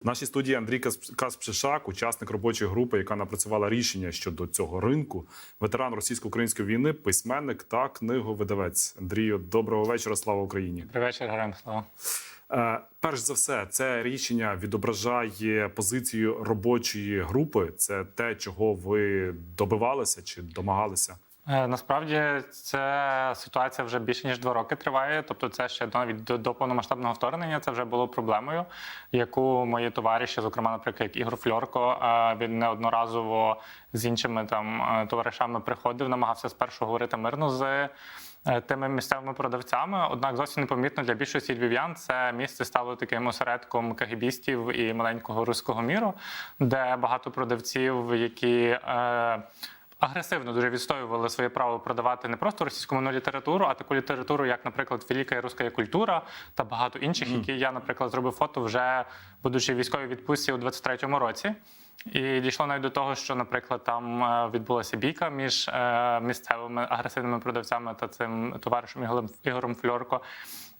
В нашій студії Андрій Касп- Каспшишак, учасник робочої групи, яка напрацювала рішення щодо цього ринку, ветеран російсько-української війни, письменник та книговидавець. Андрію, доброго вечора. Слава Україні. Добрий вечір, героям слава. Е, перш за все, це рішення відображає позицію робочої групи. Це те, чого ви добивалися чи домагалися. Е, Насправді ця ситуація вже більше ніж два роки триває. Тобто, це ще навіть до, повномасштабного вторгнення це вже було проблемою, яку мої товариші, зокрема, наприклад, як Ігор Фльорко, е, він неодноразово з іншими там е, товаришами приходив, намагався спершу говорити мирно з. Тими місцевими продавцями, однак зовсім непомітно для більшості львів'ян це місце стало таким осередком кагібістів і маленького руського міру, де багато продавців, які е, агресивно дуже відстоювали своє право продавати не просто російськомовну літературу, а таку літературу, як, наприклад, велика руська культура та багато інших, які я, наприклад, зробив фото вже будучи військовій відпустці у 23-му році. І дійшло навіть до того, що, наприклад, там е, відбулася бійка між е, місцевими агресивними продавцями та цим товаришем Ігорем, Фльорко.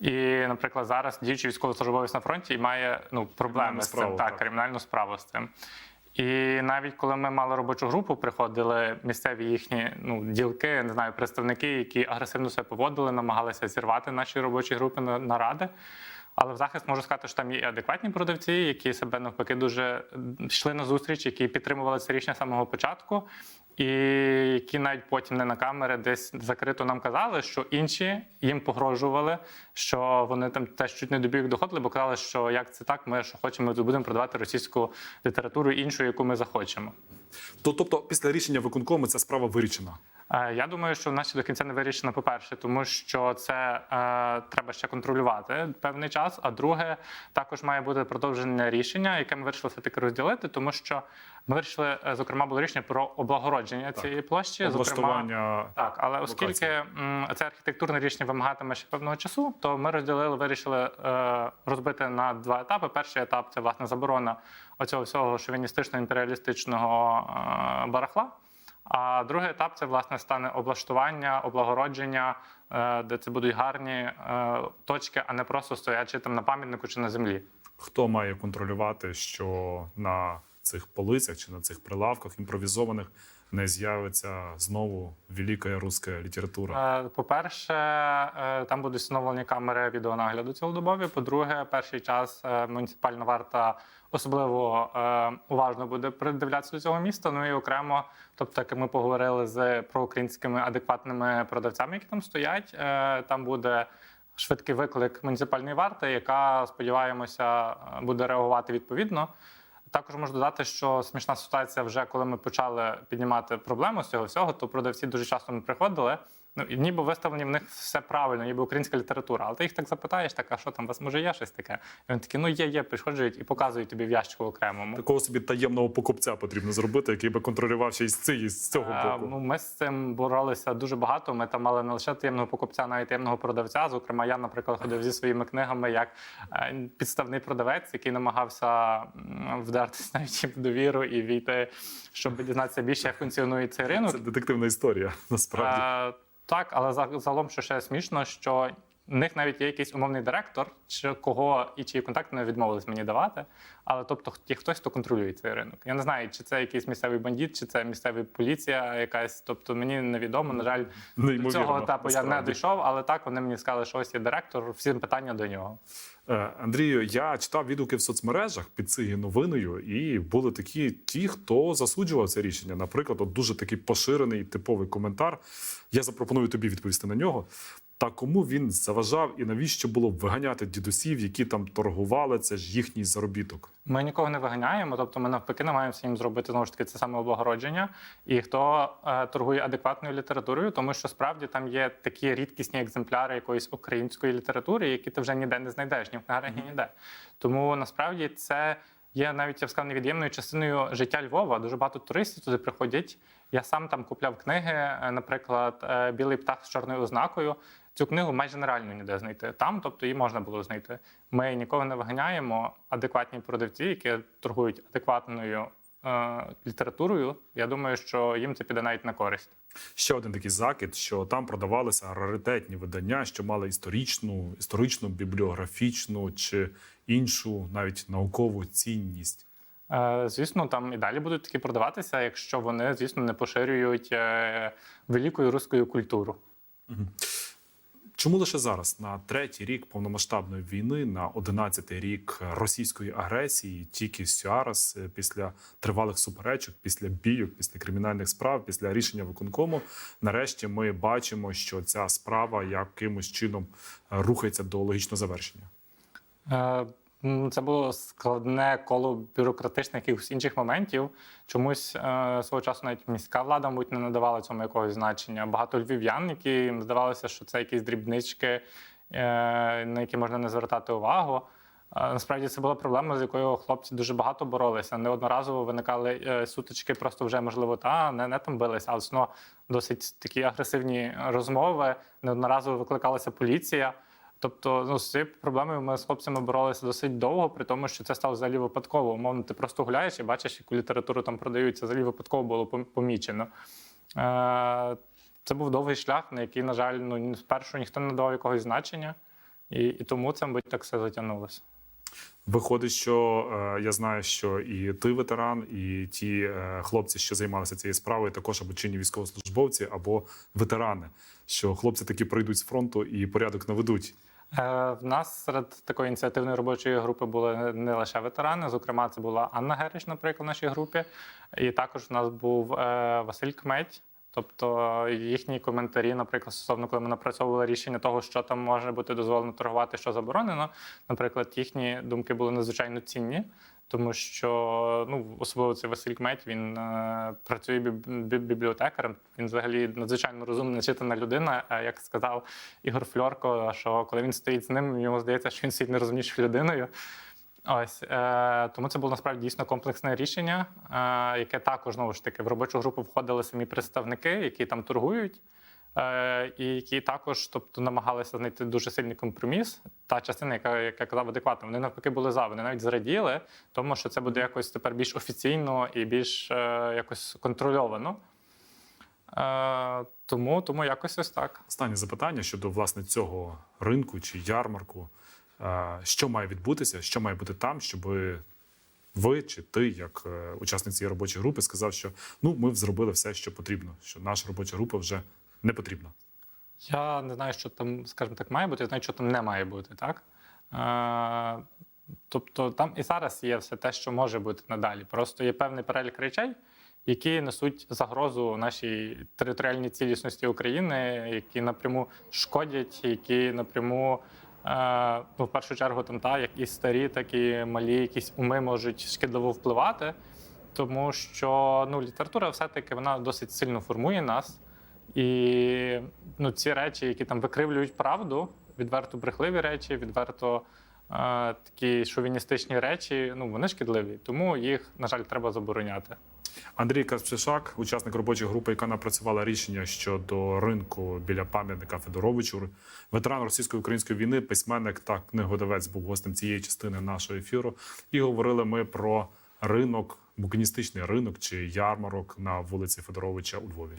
І, наприклад, зараз діючий військовослужбовець на фронті і має ну проблеми з цим так. кримінальну справу з цим. І навіть коли ми мали робочу групу, приходили місцеві їхні ну ділки, не знаю, представники, які агресивно себе поводили, намагалися зірвати наші робочі групи на наради. Але в захист можу сказати, що там є і адекватні продавці, які себе навпаки дуже йшли на зустріч, які підтримували це рішення самого початку, і які навіть потім не на камери десь закрито нам казали, що інші їм погрожували, що вони там теж чуть не до бійок доходили, бо казали, що як це так, ми що хочемо, то будемо продавати російську літературу іншу, яку ми захочемо. То, тобто, після рішення виконкому ця справа вирішена. Е, Я думаю, що вона ще до кінця не вирішена, по-перше, тому що це е, треба ще контролювати певний час. А друге, також має бути продовжене рішення, яке ми вирішили все таки розділити, тому що ми вирішили, е, зокрема, було рішення про облагородження цієї площі. Зокрема, так, але оскільки м, це архітектурне рішення вимагатиме ще певного часу, то ми розділили, вирішили е, розбити на два етапи. Перший етап це власне заборона оцього всього шовіністичного імперіалістичного е, барахла. А другий етап це власне стане облаштування, облагородження, е, де це будуть гарні е, точки, а не просто стоячи там на пам'ятнику чи на землі. хто має контролювати, що на цих полицях чи на цих прилавках імпровізованих не з'явиться знову велика руська література. Е, По-перше, е, там будуть встановлені камери відеонагляду цілодобові. По-друге, перший час е, муніципальна варта особливо уважно буде придивлятися до цього міста. Ну і окремо, тобто, як ми поговорили з проукраїнськими адекватними продавцями, які там стоять, там буде. Швидкий виклик муніципальної варти, яка сподіваємося буде реагувати відповідно. Також можу додати, що смішна ситуація вже коли ми почали піднімати проблему з цього всього, то продавці дуже часто ми приходили. Ну і ніби виставлені в них все правильно, ніби українська література. Але ти їх так запитаєш, так а що там у вас може є щось таке? І вони такі, ну є, є, приходжують і показують тобі в ящику окремому. Такого собі таємного покупця потрібно зробити, який би контролював ще й з цієї з цього Е. Ну, ми з цим боролися дуже багато. Ми там мали не лише таємного покупця, навіть таємного продавця. Зокрема, я, наприклад, ходив зі своїми книгами як е, підставний продавець, який намагався м, вдертись навіть в довіру і війти, щоб дізнатися більше, як функціонує цей ринок. Це детективна історія, насправді. Е, так, але загалом, що ще смішно, що в них навіть є якийсь умовний директор, чи кого і чиї контакти не відмовились мені давати. Але тобто є хтось, хто контролює цей ринок. Я не знаю, чи це якийсь місцевий бандит, чи це місцева поліція якась. Тобто мені невідомо. На жаль, до цього етапу я не дійшов, але так вони мені сказали, що ось є директор, всім питання до нього. Е, Андрію, я читав відгуки в соцмережах під цією новиною, і були такі ті, хто засуджував це рішення. Наприклад, от дуже такий поширений типовий коментар. Я запропоную тобі відповісти на нього. Та кому він заважав і навіщо було виганяти дідусів, які там торгували? Це ж їхній заробіток. Ми нікого не виганяємо, тобто ми навпаки намагаємося їм зробити знову ж таки це саме облагородження. І хто е, торгує адекватною літературою, тому що справді там є такі рідкісні екземпляри якоїсь української літератури, які ти вже ніде не знайдеш, ні в книгарні, ніде. Тому насправді це є навіть я б сказав, невід'ємною частиною життя Львова. Дуже багато туристів туди приходять. Я сам там купляв книги, е, наприклад, е, Білий птах з чорною ознакою. Цю книгу майже нереально ніде знайти. Там, тобто, її можна було знайти. Ми нікого не виганяємо. Адекватні продавці, які торгують адекватною е, літературою. Я думаю, що їм це піде навіть на користь. Ще один такий закид, що там продавалися раритетні видання, що мали історичну, історичну, бібліографічну чи іншу, навіть наукову цінність. Е, Звісно, там і далі будуть такі продаватися, якщо вони, звісно, не поширюють е, великою руською культуру. Чому лише зараз, на третій рік повномасштабної війни, на одинадцятий рік російської агресії, тільки зараз, е, після тривалих суперечок, після бійок, після кримінальних справ, після рішення виконкому, нарешті ми бачимо, що ця справа якимось чином е, рухається до логічного завершення. Е, Це було складне коло бюрократичних якихось інших моментів. Чомусь е, свого часу навіть міська влада, мабуть, не надавала цьому якогось значення. Багато львів'ян, які здавалося, що це якісь дрібнички, е, на які можна не звертати увагу. Насправді це була проблема, з якою хлопці дуже багато боролися. Неодноразово виникали сутички, просто вже можливо та не, не там билися, але все досить такі агресивні розмови. Неодноразово викликалася поліція. Тобто, ну, з цією проблемою ми з хлопцями боролися досить довго, при тому, що це стало взагалі випадково. Умовно, ти просто гуляєш і бачиш, яку літературу там продають. Це взагалі випадково було помічено. Е, Це був довгий шлях, на який, на жаль, ну спершу ніхто не давав якогось значення, і, і тому це, мабуть, так все затягнулося. Виходить, що е, я знаю, що і ти ветеран, і ті е, хлопці, що займалися цією справою, також або чинні військовослужбовці, або ветерани. Що хлопці таки прийдуть з фронту і порядок наведуть. Е, В нас серед такої ініціативної робочої групи були не- лише ветерани. Зокрема, це була Анна Герич, наприклад, в нашій групі. І також у нас був е, Василь Кметь. Тобто їхні коментарі, наприклад, стосовно коли ми напрацьовували рішення того, що там може бути дозволено торгувати, що заборонено. Наприклад, їхні думки були надзвичайно цінні, тому що ну особливо цей Василь Кметь, він е, працює біб- біб- бібліотекарем. Він взагалі надзвичайно розумна, начитана людина. Е, Як сказав Ігор Фльорко, що коли він стоїть з ним, йому здається, що він стоїть найрозумнішою людиною. Ось е, тому це було насправді дійсно комплексне рішення, е, яке також знову ж таки в робочу групу входили самі представники, які там торгують, і які також, тобто, намагалися знайти дуже сильний компроміс. Та частина, яка яка казав адекватно, вони навпаки були за. Вони навіть зраділи, тому що це буде якось тепер більш офіційно і більш е, якось контрольовано. Е, тому, тому якось ось так. Останнє запитання щодо власне цього ринку чи ярмарку. Е, Що має відбутися, що має бути там, щоб ви чи ти, як е, учасник цієї робочої групи, сказав, що ну ми зробили все, що потрібно, що наша робоча група вже не потрібна. Я не знаю, що там, скажімо так, має бути, я знаю, що там не має бути, так? Е, тобто там і зараз є все те, що може бути надалі. Просто є певний перелік речей, які несуть загрозу нашій територіальній цілісності України, які напряму шкодять, які напряму. е, Ну, в першу чергу, там та як і старі, так і малі якісь уми можуть шкідливо впливати, тому що ну, література все-таки вона досить сильно формує нас. І ну, ці речі, які там викривлюють правду, відверто брехливі речі, відверто е, такі шовіністичні речі, ну вони шкідливі. Тому їх, на жаль, треба забороняти. Андрій Каспішак, учасник робочої групи, яка напрацювала рішення щодо ринку біля пам'ятника Федоровичу, ветеран російсько-української війни, письменник та книgodавець був гостем цієї частини нашого ефіру. І говорили ми про ринок, букіністичний ринок чи ярмарок на вулиці Федоровича у Львові.